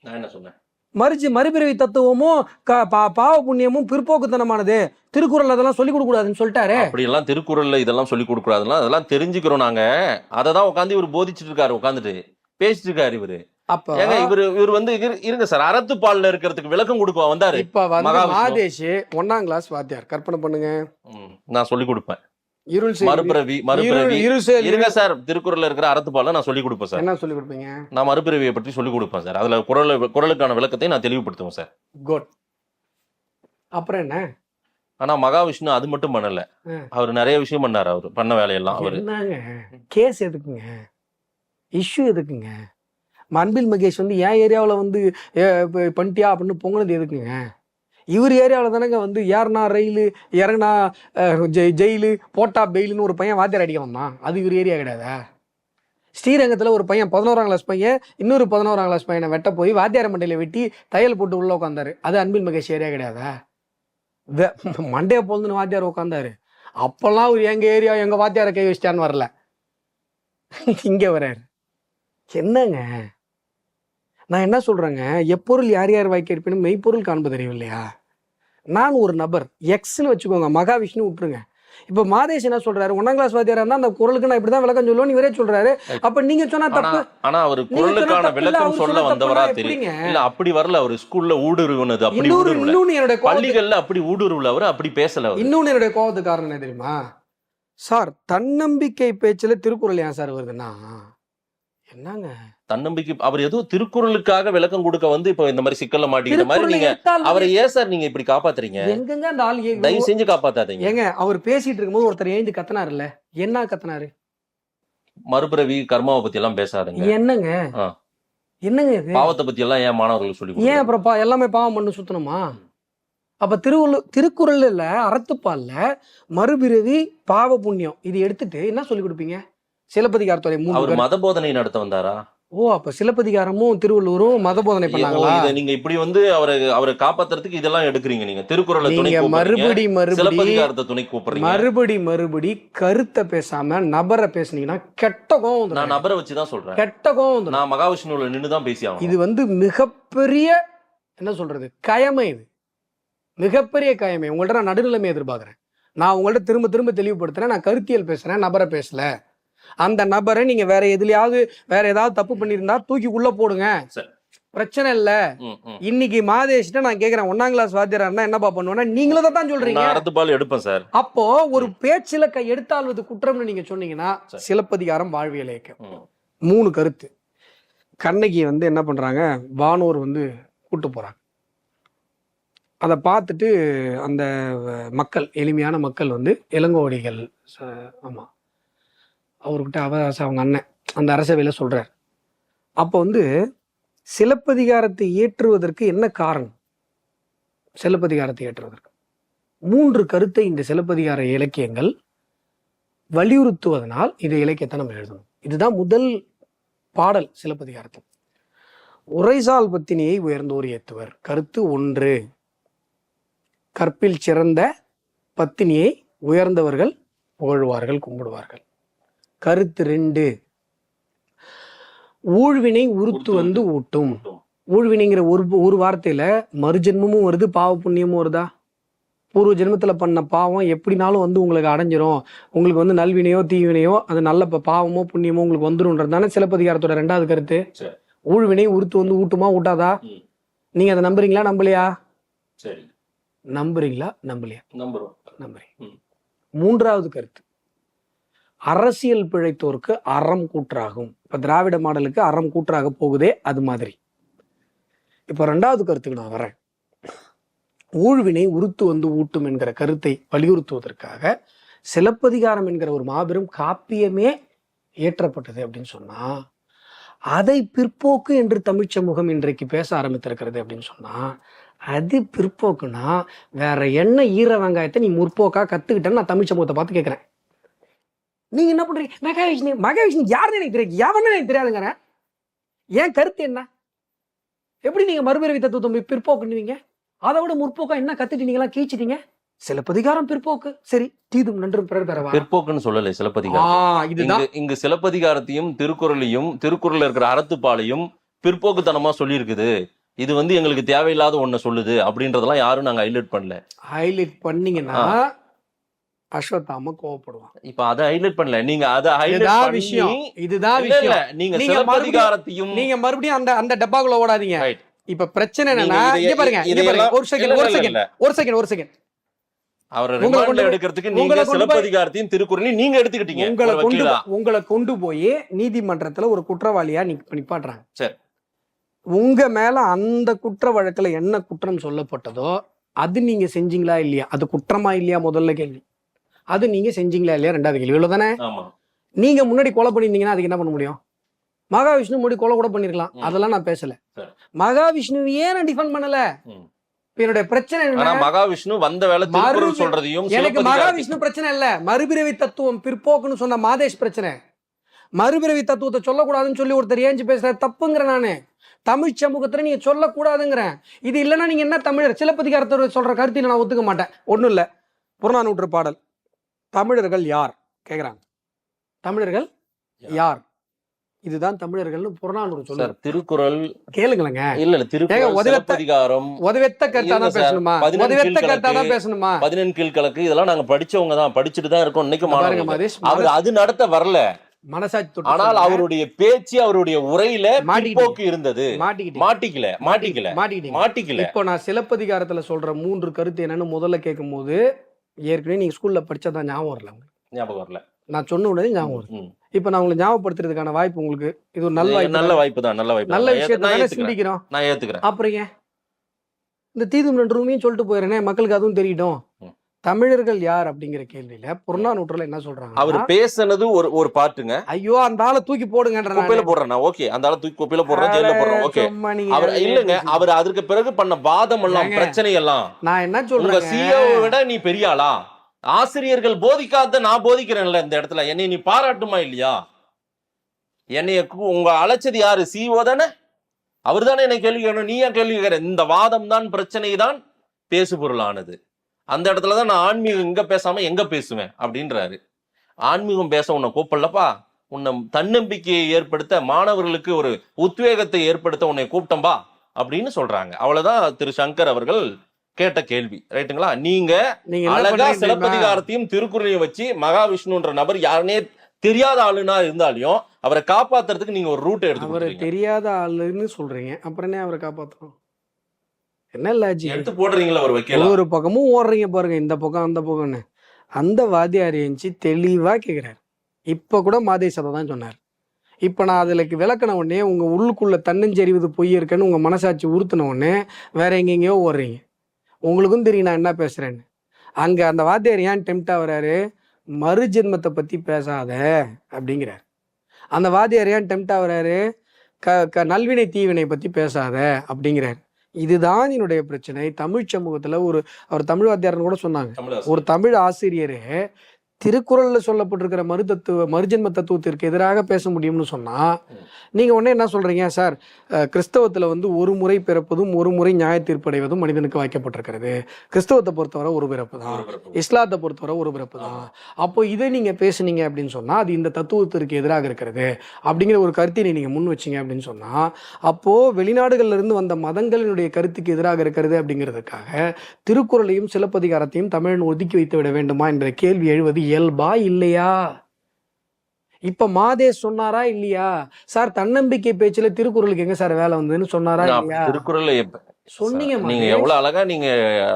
நான் என்ன சொன்னேன்? மறுச்சு மறுபிறவி தத்துவமும் பா- பாவ புண்ணியமும் பிற்போக்குத்தனமானது. திருக்குறள் அதெல்லாம் சொல்லிக் கொடுக்க கூடாதுன்னு சொல்லிட்டாரு. அப்படி எல்லாம் திருக்குறள்ல இதெல்லாம் சொல்லி கொடுக்கூடாதுலாம் அதெல்லாம் தெரிஞ்சுக்கிறோம் நாங்க. அதை தான் உட்காந்து இவர் போதிச்சுட்டு இருக்காரு உட்காந்துட்டு பேசிட்டு இருக்காரு இவரு. அப்ப இவர் இவர் வந்து இரு- இருங்க சார். அறத்துப்பால்ல இருக்கிறதுக்கு விளக்கம் கொடுக்க வந்தாரு. இப்ப வந்து மகாவிஷ்ணு. மாதேஷ் ஒன்னாம் கிளாஸ் வாத்தியார். கற்பனை பண்ணுங்க. நான் சொல்லி கொடுப்பேன். இருள் மறுபிறவி மறுபிறவி. இருங்க சார் திருக்குறள்ல இருக்கிற அறத்துப்பால நான் சொல்லி கொடுப்பேன் சார். என்ன சொல்லி கொடுப்பீங்க? நான் மறுபிறவியை பற்றி சொல்லி கொடுப்பேன் சார். அதுல குரல் குரலுக்கான விளக்கத்தை நான் தெளிவுபடுத்துவேன் சார். குட் அப்புறம் என்ன? ஆனா மகாவிஷ்ணு அது மட்டும் பண்ணல. அவர் நிறைய விஷயம் பண்ணாரு அவரு. பண்ண வேலையெல்லாம் அவரு. என்னங்க? கேஸ் எதுக்குங்க? இஷ்யூ எதுக்குங்க? அன்பில் மகேஷ் வந்து என் ஏரியாவில் வந்து பண்ணிட்டியா அப்படின்னு பொங்கலது எதுக்குங்க? இவர் ஏரியாவில் தானேங்க வந்து ஏறனா ரயிலு இறங்கினா ஜெய் ஜெயிலு போட்டா பெயிலுன்னு ஒரு பையன் வாத்தியார் அடிக்க வந்தான். அது இவர் ஏரியா கிடையாதா? ஸ்ரீரங்கத்தில் ஒரு பையன் பதினோராம் கிளாஸ் பையன் இன்னொரு பதினோராம் கிளாஸ் பையனை வெட்ட போய் வாத்தியார் மண்டையில் வெட்டி தையல் போட்டு உள்ளே உட்காந்தாரு அது அன்பில் மகேஷ் ஏரியா கிடையாதா? வே மண்டையை போந்துன்னு வாத்தியார் உட்காந்தாரு அப்போல்லாம் அவர் எங்கள் ஏரியா எங்கள் வாத்தியாரை கை வச்சிட்டான்னு வரல. இங்கே வர்றாரு. என்னங்க? நான் என்ன சொல்றேங்க? எப்பொருள் யார் யார் வாய்க்க இருப்பினும் மெய்ப்பொருள் அறிவு இல்லையா நான் ஒரு நபர். எக்ஸ்னு வச்சுக்கோங்க. மகாவிஷ்ணு விட்டுருங்க. இப்போ மாதேஷ் என்ன சொல்றாரு? ஒன்னாம் கிளாஸ் வாத்தியாரா இருந்தா அந்த குரலுக்கு நான் இப்படிதான் விளக்கம் சொல்லுவேன் இவரே சொல்றாரு. அப்ப நீங்க சொன்னா தப்பு. ஆனா அவர் குரலுக்கான விளக்கம் சொல்ல வந்தவரா தெரியும் எப்படிங்க? இல்ல அப்படி வரல அவர். ஸ்கூல்ல ஊடுருவனது அப்படி இன்னொன்னு என்னுடைய கோவத்துக்கு- பள்ளிகள்ல அப்படி ஊடுருவல அவர் அப்படி பேசல இன்னொன்னு என்னுடைய கோவத்துக்கு காரணம் என்ன தெரியுமா? சார் தன்னம்பிக்கை பேச்சுல திருக்குறள் ஏன் சார் வருதுன்னா என்னங்க? தன்னம்பிக்கை அவர் ஏதோ திருக்குறளுக்காக விளக்கம் கொடுக்க வந்து இப்ப இந்த மாதிரி சிக்கல்ல மாட்டிக்கிற மாதிரி நீங்க அவரை ஏன் சார் நீங்க இப்படி காப்பாத்துறீங்க? எங்கங்க அந்த ஆள் தயவு செஞ்சு காப்பாத்தாதீங்க. ஏங்க அவர் பேசிட்டு இருக்கும்போது ஒருத்தர் எழுந்து கத்துனாருல்ல? என்ன கத்துனாரு? மறுபிறவி கர்மாவை பத்தி எல்லாம் பேசாதுங்க. என்னங்க. என்னங்க இது? பாவத்தை பத்தி எல்லாம் ஏன் மாணவர்களுக்கு சொல்லி ஏன்? அப்புறம் எல்லாமே பாவம் பண்ணு சுத்தணுமா? அப்ப திருவள்ளு திருக்குறள்ல அறத்துப்பால்ல மறுபிறவி பாவ புண்ணியம் இது எடுத்துட்டு என்ன சொல்லி கொடுப்பீங்க? சிலப்பதிகாரத்துடைய மூணு அவர் மத போதனை நடத்த வந்தாரா? ஓ அப்ப சிலப்பதிகாரமும் திருவள்ளுவரும் மத போதனை ஓ, பண்ணாங்களா? இத நீங்க இப்படி வந்து அவரை அவரை காப்பாத்துறதுக்கு இதெல்லாம் எடுக்கிறீங்க நீங்க. திருக்குறளை துணை நீங்க கூப்பிடுறீங்க. மறுபடி மறுபடி சிலப்பதிகாரத்தை துணை கூப்பிடுறீங்க. மறுபடி மறுபடி கருத்தை பேசாம நபரை பேசுனீங்கன்னா கெட்ட கோவம் நான் வந்துடும் நபரை வச்சுதான் சொல்றேன். கெட்ட கோவம் வந்துடும். நான் மகாவிஷ்ணுல நின்னு தான் பேசி ஆகணும் இது வந்து மிகப்பெரிய என்ன சொல்றது கயமை இது. மிகப்பெரிய கயமை. உங்கள்ட்ட நான் நடுநிலைமை எதிர்பார்க்குறேன். நான் உங்கள்ட்ட திரும்ப திரும்ப தெளிவுபடுத்துறேன். நான் கருத்தியல் பேசுறேன். நபரை பேசல. அந்த நபரை நீங்க வேற எதுலயாவது வேற ஏதாவது தப்பு பண்ணியிருந்தா தூக்கி உள்ள போடுங்க. பிரச்சனை இல்ல. இன்னைக்கு மாதேஷ்ட நான் கேக்குறேன் ஒன்னாம் கிளாஸ் வாத்தியாரா என்னப்பா பண்ணுவேன்னா நீங்களும் தான் சொல்றீங்க அறத்துப்பால் எடுப்பேன் சார் அப்போ ஒரு பேச்சில கை எடுத்தால்வது குற்றம்னு நீங்க சொன்னீங்கன்னா. சிலப்பதிகாரம் வாழ்வியல் இயக்கம். மூணு கருத்து கண்ணகி வந்து என்ன பண்றாங்க வானூர் வந்து கூட்டு போறாங்க அதை பார்த்துட்டு அந்த மக்கள் எளிமையான மக்கள் வந்து இளங்கோவடிகள் ச- ஆமா அவர்கிட்ட அவ அவங்க அண்ணன் அந்த அரசவையில் சொல்கிறார் அப்போ வந்து சிலப்பதிகாரத்தை இயற்றுவதற்கு என்ன காரணம்? சிலப்பதிகாரத்தை இயற்றுவதற்கு மூன்று கருத்தை இந்த சிலப்பதிகார இலக்கியங்கள் வலியுறுத்துவதனால் இந்த இலக்கியத்தை நம்ம எழுதணும். இதுதான் முதல் பாடல் சிலப்பதிகாரத்தில். உரைசால் பத்தினியை உயர்ந்தோர் ஏத்துவர். கருத்து ஒன்று. கற்பில் சிறந்த பத்தினியை உயர்ந்தவர்கள் புகழ்வார்கள் கும்பிடுவார்கள். கருத்து ரெண்டு. ஊழ்வினை உருத்து வந்து ஊட்டும். ஊழ்வினைங்கிற ஒரு ஒரு வார்த்தையில மறுஜென்மமும் வருது பாவ புண்ணியமும் வருதா? பூர்வ ஜென்மத்துல பண்ண பாவம் எப்படினாலும் வந்து உங்களுக்கு அடைஞ்சிரும். உங்களுக்கு வந்து நல்வினையோ தீவினையோ அது நல்ல பாவமோ புண்ணியமோ உங்களுக்கு வந்துரும்ன்றது தானே சிலப்பதிகாரத்தோட ரெண்டாவது கருத்து. ஊழ்வினை உருத்து வந்து ஊட்டுமா ஊட்டாதா. நீங்க அதை நம்புறீங்களா நம்பலையா? சரி. நம்புறீங்களா நம்பலையா? நம்புறோம். நம்புறீங்க. ம். மூன்றாவது கருத்து. அரசியல் பிழைத்தோருக்கு அறம் கூற்றாகும். இப்போ திராவிட மாடலுக்கு அறம் கூற்றாக போகுதே அது மாதிரி. இப்போ ரெண்டாவது கருத்துக்கு நான் வரேன். ஊழ்வினை உறுத்து வந்து ஊட்டும் என்கிற கருத்தை வலியுறுத்துவதற்காக சிலப்பதிகாரம் என்கிற ஒரு மாபெரும் காப்பியமே இயற்றப்பட்டது அப்படின்னு சொன்னா அதை பிற்போக்கு என்று தமிழ்ச்சமுகம் இன்றைக்கு பேச ஆரம்பித்திருக்கிறது அப்படின்னு சொன்னா அது பிற்போக்குனா வேற என்ன ஈர வெங்காயத்தை நீ முற்போக்காக கத்துக்கிட்டேன்னு நான் தமிழ் சமூகத்தை பார்த்து கேட்குறேன் நீங்க என்ன பண்றீங்க? மகாவிஷ்ணு மகாவிஷ்ணு யாருன்னு எனக்கு தெரியாது. எவன்னு எனக்கு தெரியாதுங்கிற ஏன் கருத்து என்ன? எப்படி நீங்க மறுபிறவி தத்துவத்தை பிற்போக்குன்னுவீங்க அதை விட முற்போக்கா என்ன கத்துட்டீங்களா கீச்சிட்டீங்க சிலப்பதிகாரம் பிற்போக்கு. சரி தீதும் நன்றும் பிறர் பெறவா? பிற்போக்குன்னு சொல்லலை சிலப்பதிகாரம் இதுதான். இங்கு சிலப்பதிகாரத்தையும் திருக்குறளையும் திருக்குறள்ல இருக்கிற அறத்துப்பாலையும் பிற்போக்குத்தனமா சொல்லியிருக்குது. இது வந்து எங்களுக்கு தேவையில்லாத ஒண்ண சொல்லுது அப்படின்றதெல்லாம் யாரும் நாங்க ஹைலைட் பண்ணல. ஹைலைட் பண்ணீங்கன்னா அஸ்வத்தாம கோவப்படுவான். இப்ப அதை ஹைலைட் பண்ணல. நீங்க அதை ஹைலைட் விஷயம். இதுதான் விஷயம். நீங்க நீங்க சிலப்பதிகாரத்தையும் நீங்க மறுபடியும் அந்த அந்த டப்பாக்குள்ள ஓடாதீங்க. இப்ப பிரச்சனை என்னன்னா இங்க பாருங்க ஒரு செகண்ட் ஒரு செகண்ட். ஒரு செகண்ட் ஒரு செகண்ட் அவரை ரிமாண்ட்ல எடுக்கிறதுக்கு நீங்க சிலப்பதிகாரத்தையும் திருக்குறளையும் நீங்க எடுத்துக்கிட்டீங்க. உங்களை கொண்டு. உங்களை கொண்டு போய் நீதிமன்றத்துல ஒரு குற்றவாளியா நிப்பாட்டுறாங்க. சரி. உங்க மேல அந்த குற்ற வழக்குல என்ன குற்றம் சொல்லப்பட்டதோ அது நீங்க செஞ்சீங்களா இல்லையா? அது குற்றமா இல்லையா முதல்ல கேள்வி. அது நீங்க செஞ்சீங்களா இல்லையா ரெண்டாவது கேள்வி. இவ்வளவுதானே? ஆமா. நீங்க முன்னாடி கொலை பண்ணியிருந்தீங்கன்னா அதுக்கு என்ன பண்ண முடியும்? மகாவிஷ்ணு முன்னாடி கொலை கூட பண்ணிருக்கலாம். அதெல்லாம் நான் பேசல. மகாவிஷ்ணுவையே நான் டிஃபெண்ட் பண்ணல? என்னுடைய பிரச்சனை மகாவிஷ்ணு வந்த வேலை திருக்குறள் சொல்றதையும் எனக்கு மகாவிஷ்ணு பிரச்சனை இல்ல. மறுபிறவி தத்துவம் பிற்போக்குன்னு சொன்ன மாதேஷ் பிரச்சனை. மறுபிறவி தத்துவத்தை சொல்லக்கூடாதுன்னு சொல்லி ஒருத்தர் ஏஞ்சி பேசுற தப்புங்கிற நானு. தமிழ் சமூகத்துல நீங்க சொல்லக்கூடாதுங்கிறேன். இது இல்லைன்னா நீங்க என்ன தமிழர்? சிலப்பதிகாரத்தை சொல்ற கருத்தை நான் ஒத்துக்க மாட்டேன். ஒண்ணும் இல்ல. புறநானூற்று பாடல். தமிழர்கள் யார்? கேக்குறாங்க. தமிழர்கள் யார்? இதுதான் தமிழர்கள்னு புறநானூறு சொல்லுங்க திருக்குறள் கேளுங்களேங்க. இல்ல இல்ல திருக்குறள் உதவத்த- சிலப்பதிகாரம் உதவெத்த கருத்தா தான். பேசணுமா? உதவெத்த கருத்தா தான் பேசணுமா? பதினெண் கீழ்கணக்கு இதெல்லாம் நாங்க படிச்சவங்க தான் படிச்சுட்டு தான் இருக்கோம் இன்னைக்கு மாணவர்கள். அவர் அது நடத்த வரல. மனசாட்சி ஆனால். அவருடைய பேச்சு அவருடைய உரையில மாட்டிக்கிட்டீங்க. பிற்போக்கு இருந்தது. மாட்டிக்கிட்டீங்க. மாட்டிக்கல மாட்டிக்கல மாட்டிக்கிட்டீங்க. மாட்டிக்கல. இப்போ நான் சிலப்பதிகாரத்துல சொல்ற மூன்று கருத்து என்னன்னு முதல்ல கேட்கும்போது ஏற்கனவே நீங்க ஸ்கூல்ல படிச்சதா ஞாபகம் வரல உங்களுக்கு. ஞாபகம் வரல நான் சொன்ன உடனே ஞாபகம் வருது. இப்போ நான் உங்களுக்கு ஞாபகப்படுத்துறதுக்கான வாய்ப்பு உங்களுக்கு இது ஒரு நல்ல வாய்ப்பு நல்ல தான். வாய்ப்பு தான் நல்ல வாய்ப்பு நல்ல தான். விஷயத்தை தானே சிந்திக்கிறோம் நான் ஏத்துக்கிறேன் அப்புறம் ஏன் இந்த தீதும் ரெண்டு ரூமையும் சொல்லிட்டு போயிடுறேனே மக்களுக்கு அதுவும் தெரியட்டும். தமிழர்கள் யார் அப்படிங்கிற கேள்வியில புறநானூற்றுல என்ன அவர் சொல்றாங்க பேசுனது ஒரு ஒரு பாட்டுங்க. ஐயோ அந்த ஆளை தூக்கி போடுங்கன்ற குப்பையில போடுறேன் ஓகே அந்த ஆளு தூக்கி குப்பையில போடுறோம் ஜெயில போடுறோம் ஓகே. அவர் இல்லங்க. அவர் அதற்கு பிறகு பண்ண வாதம் எல்லாம் பிரச்சனை எல்லாம் நான் என்ன உங்க சொல்றேன் சிஓ விட நீ பெரிய ஆளா? ஆசிரியர்கள் போதிக்காத நான் போதிக்கிறேன்ல இந்த இடத்துல. என்னை நீ பாராட்டுமா இல்லையா? என்னைய உங்க அழைச்சது யாரு? சிஓ தானே? அவர் தானே என்னை கேள்வி கேட்கணும். நீ ஏன் கேள்வி கேட்கிற? இந்த வாதம் தான் பிரச்சனை தான் பேசு பொருளானது. அந்த இடத்துல தான் நான் ஆன்மீகம் இங்க பேசாம எங்க பேசுவேன்? அப்படின்றாரு. ஆன்மீகம் பேச உன்னை கூப்பிடலப்பா. உன்னை தன்னம்பிக்கையை ஏற்படுத்த மாணவர்களுக்கு ஒரு உத்வேகத்தை ஏற்படுத்த உன்னை கூப்பிட்டம்பா அப்படின்னு சொல்றாங்க. அவ்வளவுதான் திரு சங்கர் அவர்கள் கேட்ட கேள்வி. ரைட்டுங்களா நீங்க அழகா? சிலப்பதிகாரத்தையும் திருக்குறளையும் வச்சு மகாவிஷ்ணுன்ற நபர் யாருனே தெரியாத ஆளுனா இருந்தாலையும் அவரை காப்பாத்துறதுக்கு நீங்க ஒரு ரூட் எடுத்து. தெரியாத ஆளுன்னு சொல்றீங்க. அப்புறம் அவரை காப்பாத்தணும் என்ன லாஜிக் எடுத்து போடுறீங்களா ஒரு வைக்கலாம்? ஒரு பக்கமும் ஓடுறீங்க பாருங்க இந்த பக்கம் அந்த பக்கம்னு. அந்த வாத்தியார் எஞ்சி தெளிவா கேக்குறாரு. இப்ப கூட மாதே சதை தான் சொன்னார். இப்ப நான் அதுல விளக்கின உடனே உங்க உள்ளுக்குள்ள தன்னஞ்செறிவது பொய் இருக்குன்னு உங்க மனசாட்சி உறுத்தின உடனே வேற எங்கெங்கேயோ ஓடுறீங்க. உங்களுக்கும் தெரியும் நான் என்ன பேசுறேன்னு. அங்க அந்த வாத்தியார் ஏன் டெம்டா வராரு மறு ஜென்மத்தை பத்தி பேசாத அப்படிங்கிறார். அந்த வாத்தியார் ஏன் டெம்டா வராரு க க நல்வினை தீவினை பத்தி பேசாத அப்படிங்கிறார். இதுதான் என்னுடைய பிரச்சனை. தமிழ் சமூகத்துல ஒரு அவர் தமிழ் வாத்தியார்னு கூட சொன்னாங்க. ஒரு தமிழ் ஆசிரியரே திருக்குறள்ல சொல்லப்பட்டிருக்கிற மறு தத்துவ மறுஜென்ம தத்துவத்திற்கு எதிராக பேச முடியும்னு சொன்னா ம். நீங்க உடனே என்ன சொல்றீங்க சார் கிறிஸ்தவத்துல வந்து ஒரு முறை பிறப்பதும் ஒரு முறை நியாய தீர்ப்படைவதும் மனிதனுக்கு வாய்க்கப்பட்டிருக்கிறது. கிறிஸ்தவத்தை பொறுத்தவரை ஒரு பிறப்பு தான். இஸ்லாத்தை பொறுத்தவரை ஒரு பிறப்பு தான். அப்போ இதை நீங்க பேசுனீங்க அப்படின்னு சொன்னா அது இந்த தத்துவத்திற்கு எதிராக இருக்கிறது. அப்படிங்கிற ஒரு கருத்தினை நீங்க முன் வச்சீங்க அப்படின்னு சொன்னா அப்போ வெளிநாடுகள்ல இருந்து வந்த மதங்களினுடைய கருத்துக்கு எதிராக இருக்கிறது அப்படிங்கிறதுக்காக திருக்குறளையும் சிலப்பதிகாரத்தையும் தமிழன் ஒதுக்கி வைத்து விட வேண்டுமா என்ற கேள்வி எழுவது இயல்பா இல்லையா? இப்ப மாதே சொன்னாரா இல்லையா? சார் தன்னம்பிக்கை பேச்சுல திருக்குறளுக்கு எங்க சார் வேலை வந்ததுன்னு சொன்னாரா இல்லையா? எப்ப- சொன்னீங்க நீங்க. எவ்வளவு அழகா நீங்க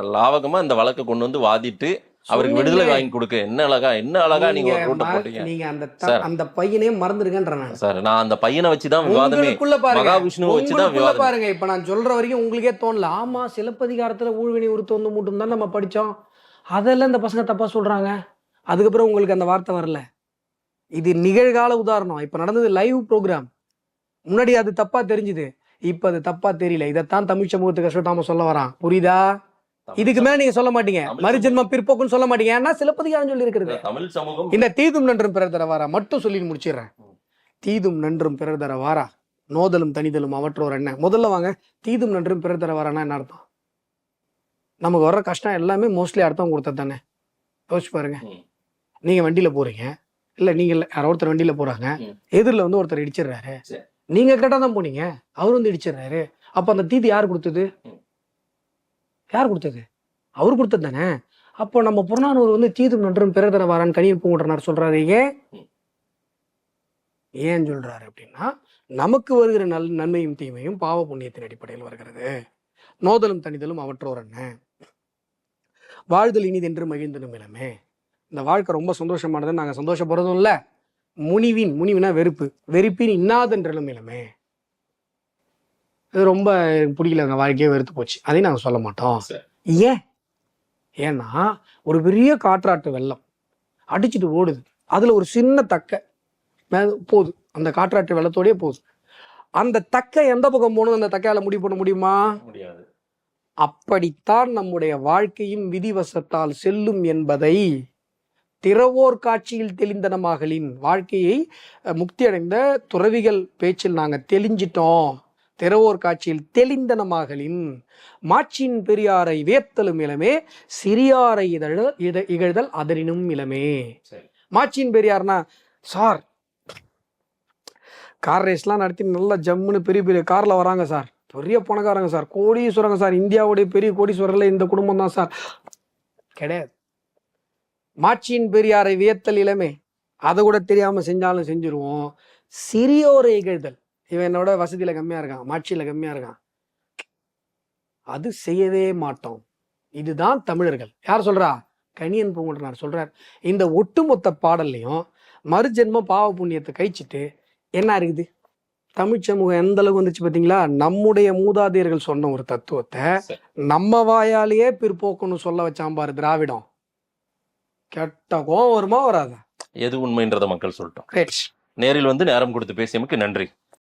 லாவகமா இந்த வழக்கை கொண்டு வந்து வாதிட்டு அவருக்கு. விடுதலை வாங்கி கொடுக்க என்ன அழகா என்ன அழகா நீங்க ஒரு ரூட்டை போட்டீங்க. நீங்க அந்த. அந்த பையனே மறந்துருங்கன்ற நான். சார் நான் அந்த பையனை வச்சுதான் விவாதமே. உங்களுக்குள்ள பாருங்க. மகாவிஷ்ணுவை வச்சுதான் உங்களுக்குள்ள விவாதம். பாருங்க. இப்ப நான் சொல்ற வரைக்கும் உங்களுக்கே தோணல. ஆமா சிலப்பதிகாரத்துல ஊழ்வினை உருத்து வந்து மட்டும் தான் நம்ம படிச்சோம். அதெல்லாம் இந்த பசங்க தப்பா சொல்றாங்க. அதுக்கப்புறம் உங்களுக்கு அந்த வார்த்தை வரல. இது நிகழ்கால உதாரணம். இப்ப நடந்தது லைவ் ப்ரோக்ராம் முன்னாடி அது தப்பா தெரிஞ்சுது. இப்ப அது தப்பா தெரியல. இதைத்தான் தமிழ் சமூகத்துக்கு அஸ்வத்தாம சொல்ல வரான். புரியுதா? இதுக்கு மேல நீங்க சொல்ல மாட்டீங்க. தமிழ் மறுஜென்மம் பிற்போக்குன்னு சொல்ல மாட்டீங்க. ஏன்னா சிலப்பதிகாரம் சொல்லி இருக்கிறது தமிழ் சமூகம். இந்த தீதும் நன்றும் பிறர் தர வாரா. மட்டும் சொல்லி முடிச்சிடுறேன். தீதும் நன்றும் பிறர் தர வாரா. நோதலும் தனிதலும் அவற்றோர் என்ன? முதல்ல வாங்க. தீதும் நன்றும் பிறர் தர வாரானா என்ன அர்த்தம்? நமக்கு வர்ற கஷ்டம் எல்லாமே மோஸ்ட்லி அர்த்தம் கொடுத்தது தானே? யோசிச்சு பாருங்க. ம். நீங்க வண்டியில போறீங்க. இல்ல நீங்க இல்ல யாரோ ஒருத்தர் வண்டியில போறாங்க. ம். எதிரில் வந்து ஒருத்தர் இடிச்சிடுறாரு சரி. நீங்க கரெக்டா தான் போனீங்க. அவர் வந்து இடிச்சிடுறாரு அப்ப அந்த தீதி யார் கொடுத்தது. யார் கொடுத்தது? அவர் கொடுத்தது தானே? அப்போ நம்ம புறநானூறு வந்து தீதும் நன்றும் பிறர் தர வாரான்னு கனியன் பூங்குன்றனார் சொல்றாரு. ஏன். ஏன் சொல்றாரு அப்படின்னா நமக்கு வருகிற நல் நன்மையும் தீமையும் பாவ புண்ணியத்தின் அடிப்படையில் வருகிறது. நோதலும் தனிதலும் அவற்றோர் என்ன வாழ்தல் இனிதென்று மகிழ்ந்தனும் இளமே. இந்த வாழ்க்கை ரொம்ப சந்தோஷமானது நாங்க சந்தோஷப்படுறதும் இல்ல. முனிவின் முனிவினா வெறுப்பு. வெறுப்பின் இன்னாதென்றலும் இளமே இது ரொம்ப பிடிக்கல எங்க வாழ்க்கையே வெறுத்து போச்சு. அதையும் நாங்க சொல்ல மாட்டோம். ஏன்? ஏன்னா ஒரு பெரிய காற்றாட்டு வெள்ளம் அடிச்சுட்டு ஓடுது. அதுல ஒரு சின்ன தக்க போகுது அந்த காற்றாட்டு வெள்ளத்தோடயே போகுது அந்த தக்க எந்த பக்கம் போகணும்? அந்த தக்கையால முடிவு பண்ண முடியுமா? முடியாது. அப்படித்தான் நம்முடைய வாழ்க்கையும் விதிவசத்தால் செல்லும் என்பதை திறவோர் காட்சியில் தெளிந்தனமாகலின் வாழ்க்கையை அஹ், முக்தி அடைந்த துறவிகள் பேச்சில் நாங்க தெளிஞ்சிட்டோம். திறவோர் காட்சியில் தெளிந்தனமாகலின் மாட்சியின் பெரியாரை வேத்தலும் இளமே சிறியாரை இதழ இத இகழ்தல் அதனினும் இளமே. மாட்சியின் பெரியார்னா சார் கார் ரேஸ்லாம் நடத்தி நல்லா ஜம்முன்னு பெரிய பெரிய கார்ல வராங்க சார். பெரிய பணக்காரங்க சார். கோடீஸ்வரங்க சார். இந்தியாவுடைய பெரிய கோடீஸ்வரர்ல இந்த குடும்பம் தான் சார். கிடையாது. மாட்சியின் பெரியாரை வியத்தல் இளமே. அதை கூட தெரியாம செஞ்சாலும் செஞ்சிருவோம். சிறியோரை இகழ்தல். இவன் என்னோட வசதியில கம்மியா இருக்கான் மாட்சியில கம்மியா இருக்கான். அது செய்யவே மாட்டோம். இதுதான் தமிழர்கள். யார் சொல்றா? கணியன் பூங்குன்றனார் சொல்றார். இந்த ஒட்டுமொத்த பாடல்லையும் மறுஜென்ம பாவ புண்ணியத்தை கழிச்சிட்டு என்ன இருக்குது? தமிழ் சமூகம் எந்த அளவுக்கு வந்துச்சு பார்த்தீங்களா நம்முடைய மூதாதையர்கள் சொன்ன ஒரு தத்துவத்தை. நம்ம வாயாலேயே பிற்போக்குன்னு சொல்ல வச்சான் பாரு திராவிடம். கெட்ட கோவம் வருமா வராதா? எது உண்மைன்றதை மக்கள் சொல்லட்டும். நேரில் வந்து நேரம் கொடுத்து பேசியமைக்கு நன்றி.